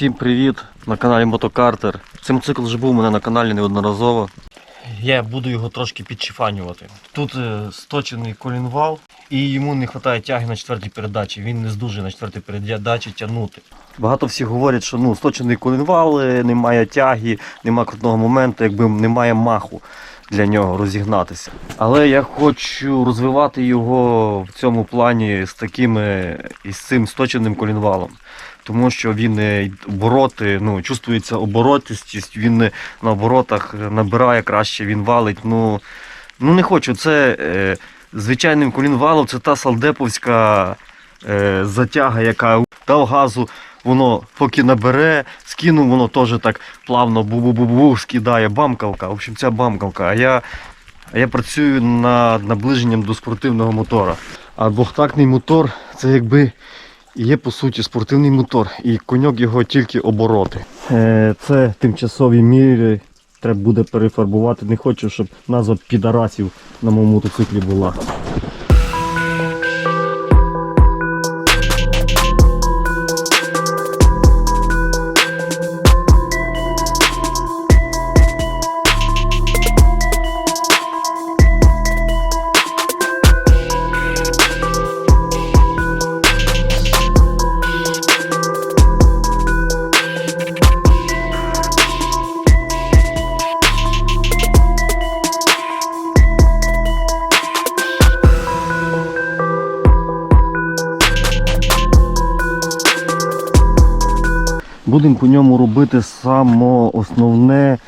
Всім привіт на каналі Мотокартер. Цим цикл вже був у мене на каналі неодноразово. Я буду його трошки підчифанювати. Тут е, сточений колінвал і йому не вистачає тяги на четвертій передачі. Він не здужує на четвертій передачі тягнути. Багато всі говорять, що ну, сточений колінвал, е, немає тяги, немає крутного моменту, якби немає маху для нього розігнатися. Але я хочу розвивати його в цьому плані з такими із цим сточеним колінвалом. Тому що він е, обороти, ну, чувствується оборотистість, він е, на оборотах набирає краще, він валить. Ну, ну не хочу. Це е, звичайним колінвалом, це та салдеповська е, затяга, яка дав газу, воно поки набере, скинув, воно теж так плавно бу-бу-бу-бу скидає бамкалка. В общем, ця бамкалка. А я, я працюю над наближенням до спортивного мотора. А двохтактний мотор це якби є по суті спортивний мотор, і коньок його тільки обороти. Е, це тимчасові міри. Треба буде перефарбувати. Не хочу, щоб назва підарасів на моєму мотоциклі була. По ньому робити само основне,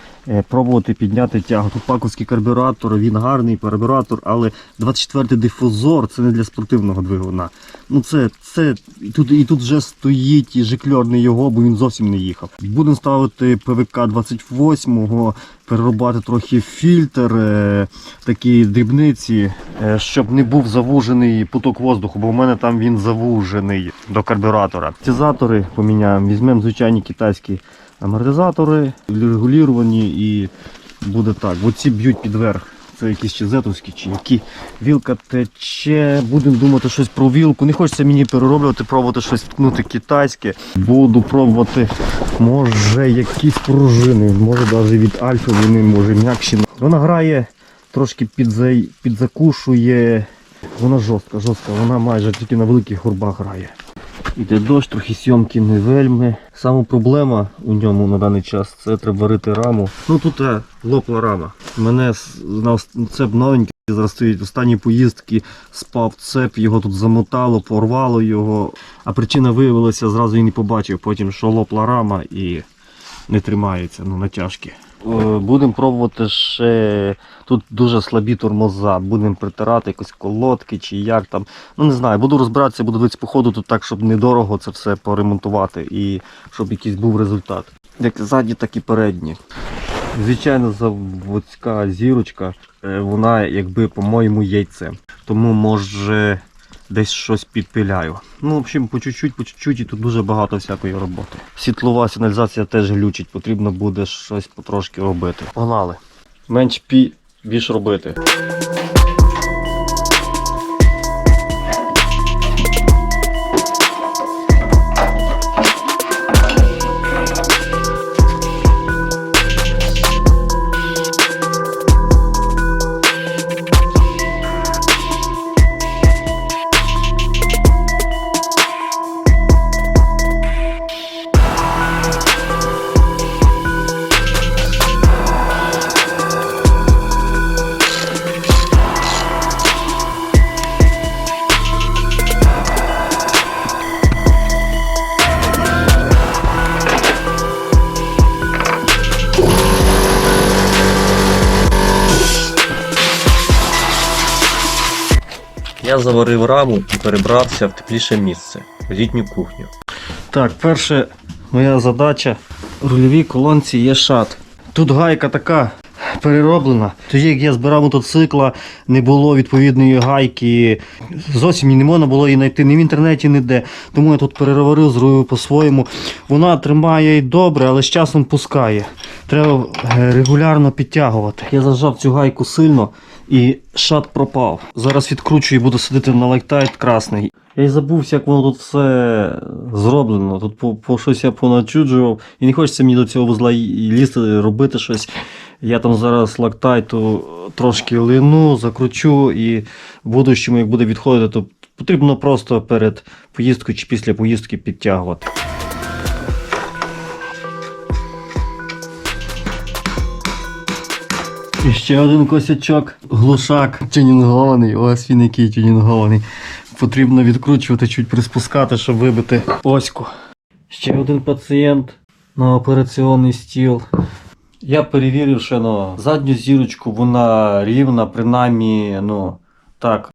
пробувати підняти тягу. Паковський карбюратор, він гарний карбюратор, але 24-й дифузор це не для спортивного двигуна. Ну це, це і тут, і тут вже стоїть і жикльор не його, бо він зовсім не їхав. Будемо ставити ПВК 28-го, переробати трохи фільтр, е, такі дрібниці, е, щоб не був завужений поток воздуху, бо в мене там він завужений до карбюратора. Амортизатори поміняємо, візьмемо звичайні китайські амортизатори, регуліровані і буде так. Оці б'ють під верх. Це якісь чи зетовські, чи які. Вілка тече. Будемо думати щось про вілку. Не хочеться мені перероблювати, пробувати щось вткнути китайське. Буду пробувати, може, якісь пружини, може навіть від альфи вони може м'якші. Вона грає, трошки підзай, підзакушує. Вона жорстка, жорстка, вона майже тільки на великих горбах грає. Іде дощ, трохи сйомки не вельми. Саме проблема у ньому на даний час це треба варити раму. Ну тут е, лопла рама. Мене ос- цеп новенький зараз стоїть. Останні поїздки спав цеп, його тут замотало, порвало його. А причина виявилася, зразу і не побачив. Потім що лопла рама і не тримається ну, натяжки. Будемо пробувати ще. Тут дуже слабі тормоза. Будемо притирати якось колодки чи як там. Ну не знаю, буду розбиратися, буду дивитися по ходу тут так, щоб недорого це все поремонтувати і щоб якийсь був результат. Як ззаді, так і передні. Звичайно, заводська зірочка, е, вона якби по-моєму яйце. Тому може десь щось підпиляю. Ну, в общем, по чуть-чуть, по чуть-чуть, і тут дуже багато всякої роботи. Світлова сигналізація теж глючить, потрібно буде щось потрошки робити. Погнали. Менш пі, більш робити. Заварив раму і перебрався в тепліше місце, в літню кухню. Так, перша моя задача в рульовій колонці є шат. Тут гайка така перероблена. Тоді, як я збирав мотоцикла, не було відповідної гайки. Зовсім не можна було її знайти ні в інтернеті, ніде. Тому я тут переробив, зробив по-своєму. Вона тримає і добре, але з часом пускає. Треба е, регулярно підтягувати. Я зажав цю гайку сильно, І шат пропав. Зараз відкручую і буду сидити на лайктайт красний. Я й забувся, як воно тут все зроблено. Тут по, по щось я поначуджував. І не хочеться мені до цього вузла лізти, робити щось. Я там зараз лактайту трошки лину, закручу і в будущому, як буде відходити, то потрібно просто перед поїздкою чи після поїздки підтягувати. І ще один косячок, глушак тюнінгований. Ось він який тюнінгований. Потрібно відкручувати, чуть приспускати, щоб вибити оську. Ще один пацієнт на операційний стіл. Я перевірив, що ну, задню зірочку вона рівна, принаймні, ну так.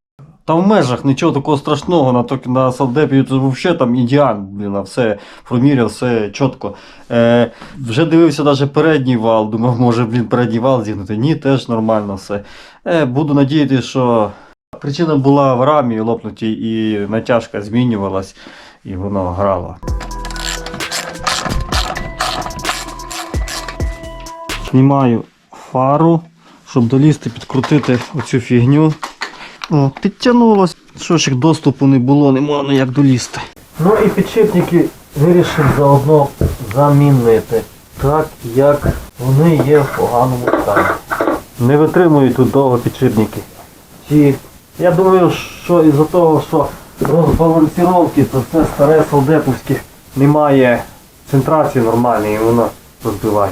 Там в межах нічого такого страшного, на, на салдепі взагалі там ідеально, блін, а все проміряв, все чітко. Е, вже дивився навіть передній вал, думав, може, блін, передній вал зігнути. Ні, теж нормально все. Е, буду надіятися, що причина була в рамі лопнутій і натяжка змінювалась, і воно грало. Знімаю фару, щоб долізти, підкрутити оцю фігню. О, підтягнулось. Що ж як доступу не було, не можна як долізти. Ну і підшипники вирішив заодно замінити, так як вони є в поганому стані. Не витримують тут довго підшипники. Ці, я думаю, що із-за того, що розбалансіровки, то все старе солдеповське немає центрації нормальної і воно розбиває.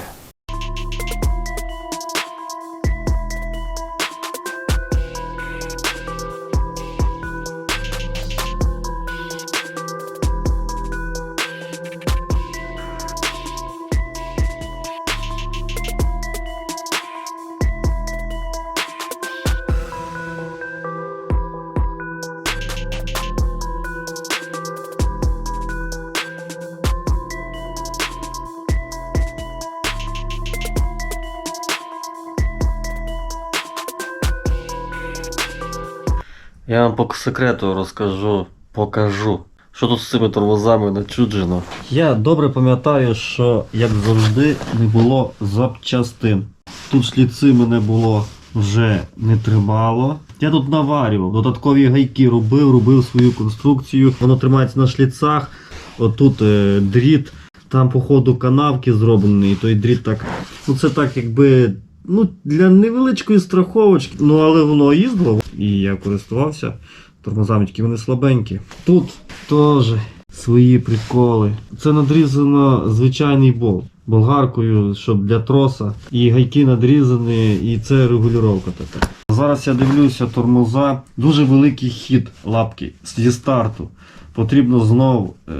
Я вам по секрету розкажу, покажу. Що тут з цими тормозами начуджено? Я добре пам'ятаю, що як завжди не було запчастин. Тут шліци мене було вже не тримало. Я тут наварював, додаткові гайки робив, робив свою конструкцію. Воно тримається на шліцах. Отут е, дріт, там по ходу канавки зроблений, і той дріт так. Ну це так якби. Ну, для невеличкої страховочки, ну але воно їздило, і я користувався тормозами, тільки вони слабенькі. Тут теж свої приколи. Це надрізано звичайний болт болгаркою, щоб для троса. І гайки надрізані, і це регулювання така. Зараз я дивлюся тормоза. Дуже великий хід лапки зі старту. Потрібно знов е,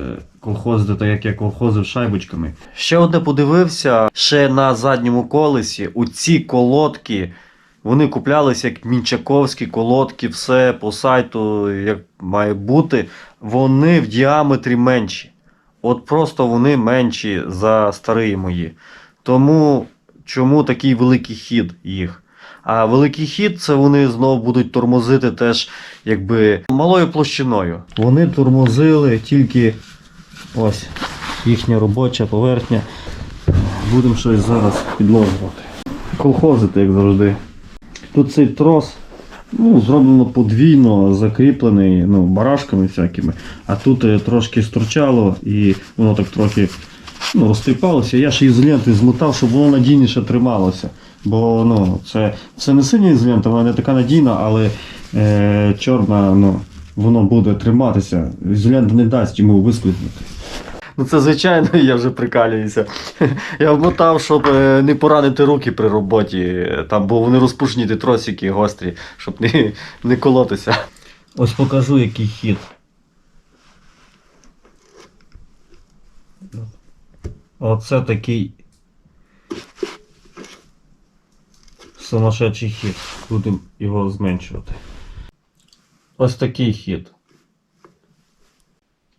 колхозити, так як я колхозив шайбочками. Ще одне подивився, ще на задньому колесі у ці колодки. Вони куплялися як мінчаковські колодки, все по сайту, як має бути. Вони в діаметрі менші. От просто вони менші за старі мої. Тому чому такий великий хід їх? А великий хід це вони знову будуть тормозити теж якби малою площиною. Вони тормозили тільки ось їхня робоча поверхня. Будемо щось зараз підложувати. Колхозити, як завжди. Тут цей трос ну, зроблено подвійно, закріплений ну, барашками всякими, а тут е, трошки стурчало і воно так трохи ну, розтріпалося. Я ще ізолентою змотав, щоб воно надійніше трималося. Бо ну, це, це не синя ізолента, вона не така надійна, але е, чорна, ну, воно буде триматися. Ізолента не дасть йому вискользнути. Ну це звичайно, я вже прикалююся. Я вмотав, щоб е, не поранити руки при роботі, там, бо вони розпушені ті тросики гострі, щоб не, не колотися. Ось покажу, який хід. Оце такий сумасшедший хід. Будемо його зменшувати. Ось такий хід.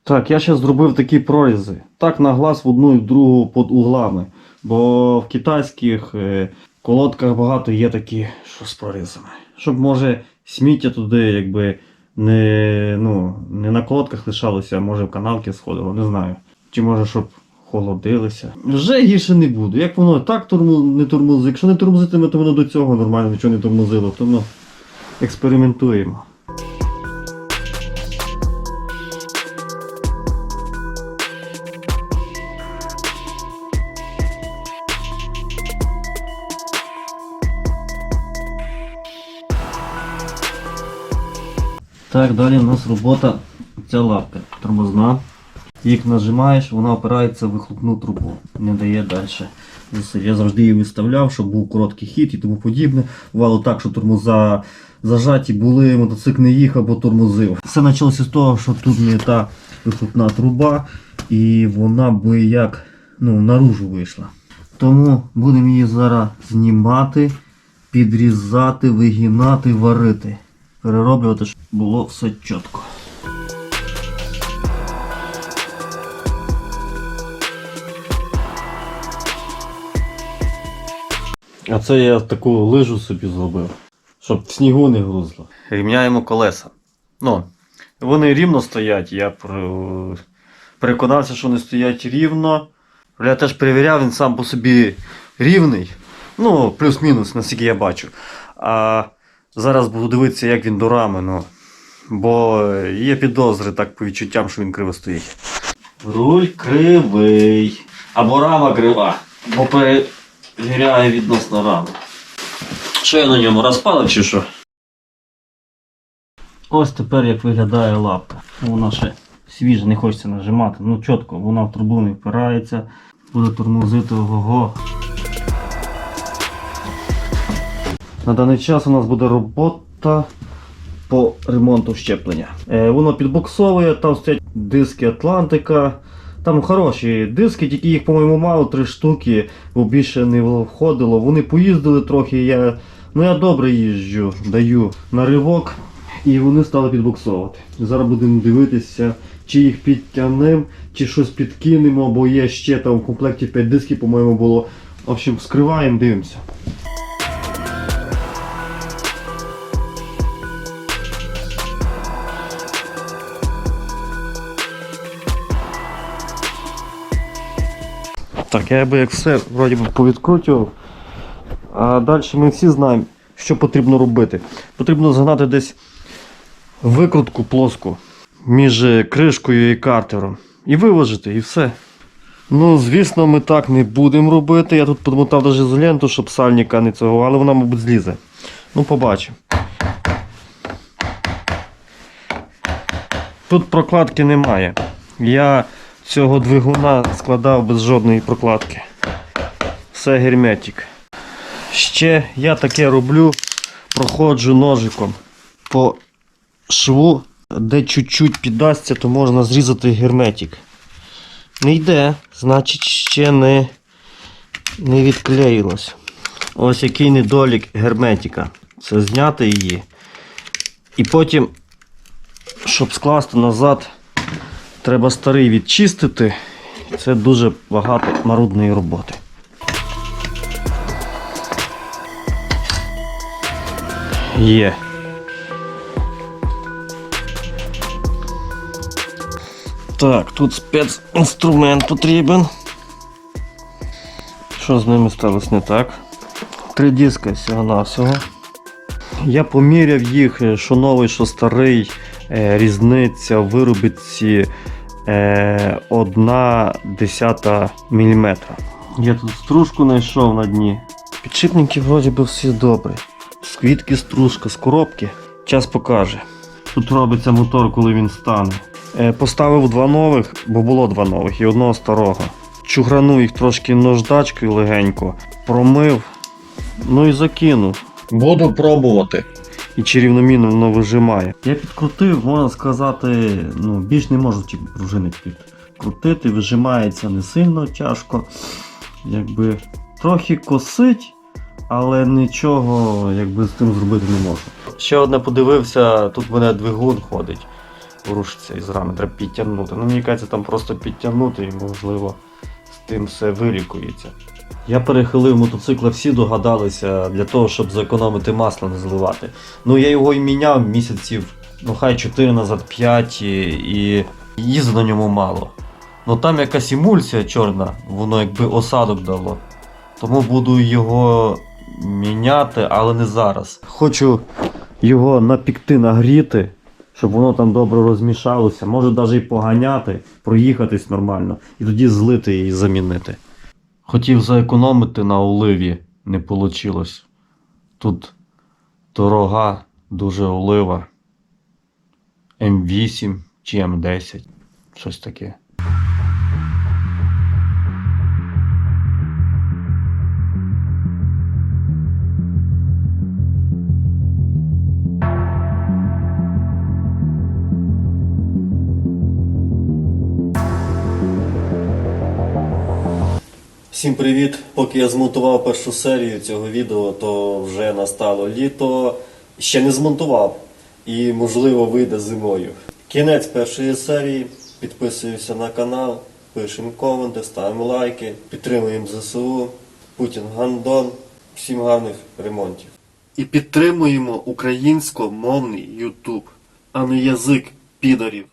Так, я ще зробив такі прорізи. Так на глаз в одну і в другу під углами. Бо в китайських е, колодках багато є такі, що з прорізами. Щоб може сміття туди якби не, ну, не на колодках лишалося, а може в канавки сходило, не знаю. Чи може, щоб холодилися. Вже гірше не буду. Як воно так тормоз, не тормозить. Якщо не тормозитиме, то воно до цього нормально нічого не тормозило. То ну, експериментуємо. Так, далі у нас робота ця лапка тормозна. Як нажимаєш, вона опирається в вихлопну трубу, не дає далі. Я завжди її виставляв, щоб був короткий хід і тому подібне. Бувало так, що тормоза зажаті були, мотоцикл не їхав, бо тормозив. Все почалося з того, що тут не та вихлопна труба, і вона би як ну, наружу вийшла. Тому будемо її зараз знімати, підрізати, вигинати, варити. Перероблювати, щоб було все чітко. А це я таку лижу собі зробив, щоб в снігу не грузло. Рівняємо колеса. Ну, вони рівно стоять, я переконався, що вони стоять рівно. Я теж перевіряв, він сам по собі рівний. Ну, плюс-мінус, наскільки я бачу. А зараз буду дивитися, як він до рами. Ну, бо є підозри так по відчуттям, що він криво стоїть. Руль кривий. Або рама крива. Бо перевіряє відносно рами. Що я на ньому розпалив чи що? Ось тепер як виглядає лапка. Вона ще свіжа, не хочеться нажимати. Ну чітко, вона в трубу не впирається, буде тормозити ого. На даний час у нас буде робота по ремонту щеплення. Е, воно підбоксовує, там стоять диски Атлантика. Там хороші диски, тільки їх, по-моєму, мало три штуки, бо більше не входило. Вони поїздили трохи. Я, ну я добре їжджу, даю на ривок, і вони стали підбоксовувати. Зараз будемо дивитися, чи їх підтягнемо, чи щось підкинемо, бо є ще там в комплекті 5 дисків, по-моєму, було. В общем, скриваємо, дивимося. Так, я би як все вроді би повідкручував. А далі ми всі знаємо, що потрібно робити. Потрібно згнати десь викрутку плоску між кришкою і картером. І виложити, і все. Ну, звісно, ми так не будемо робити. Я тут подмотав навіть ізоленту, щоб сальника не цього, але вона, мабуть, злізе. Ну, побачимо. Тут прокладки немає. Я цього двигуна складав без жодної прокладки. Все герметик. Ще я таке роблю, проходжу ножиком по шву, де чуть-чуть піддасться, то можна зрізати герметик. Не йде, значить ще не, не відклеїлось. Ось який недолік герметика. Це зняти її. І потім, щоб скласти назад, треба старий відчистити. Це дуже багато марудної роботи. Є. Так, тут спецінструмент потрібен. Що з ними сталося не так? Три диска всього-навсього. Я поміряв їх, е, що новий, що старий. Е, різниця виробітці е, одна десята міліметра. Я тут стружку знайшов на дні. Підшипники вроді би всі добрі. З квітки стружка, з коробки. Час покаже. Тут робиться мотор, коли він стане. Е, поставив два нових, бо було два нових і одного старого. Чугранув їх трошки наждачкою легенько, промив, ну і закинув. Буду пробувати. І чи рівномірно воно вижимає. Я підкрутив, можна сказати, ну, більш не можу ті пружини підкрутити, вижимається не сильно тяжко. Якби трохи косить, але нічого якби, з тим зробити не можу. Ще одне подивився, тут в мене двигун ходить, рушиться із рами, треба підтягнути. Ну, мені кажеться, там просто підтягнути і можливо з тим все вилікується. Я перехилив мотоцикла, всі догадалися для того, щоб зекономити масло не зливати. Ну я його і міняв місяців, ну хай 4 назад 5 і, і їздив на ньому мало. Ну там якась емульсія чорна, воно якби осадок дало. Тому буду його міняти, але не зараз. Хочу його напікти, нагріти, щоб воно там добре розмішалося. Може навіть і поганяти, проїхатись нормально, і тоді злити і замінити. Хотів заекономити на оливі, не вийшло. Тут дорога, дуже олива. М8 чи М10. Щось таке. Всім привіт! Поки я змонтував першу серію цього відео, то вже настало літо. Ще не змонтував і, можливо, вийде зимою. Кінець першої серії. Підписуємося на канал, пишемо коменти, ставимо лайки, підтримуємо ЗСУ, Путін Гандон. Всім гарних ремонтів. І підтримуємо українськомовний Ютуб, а не язик підарів.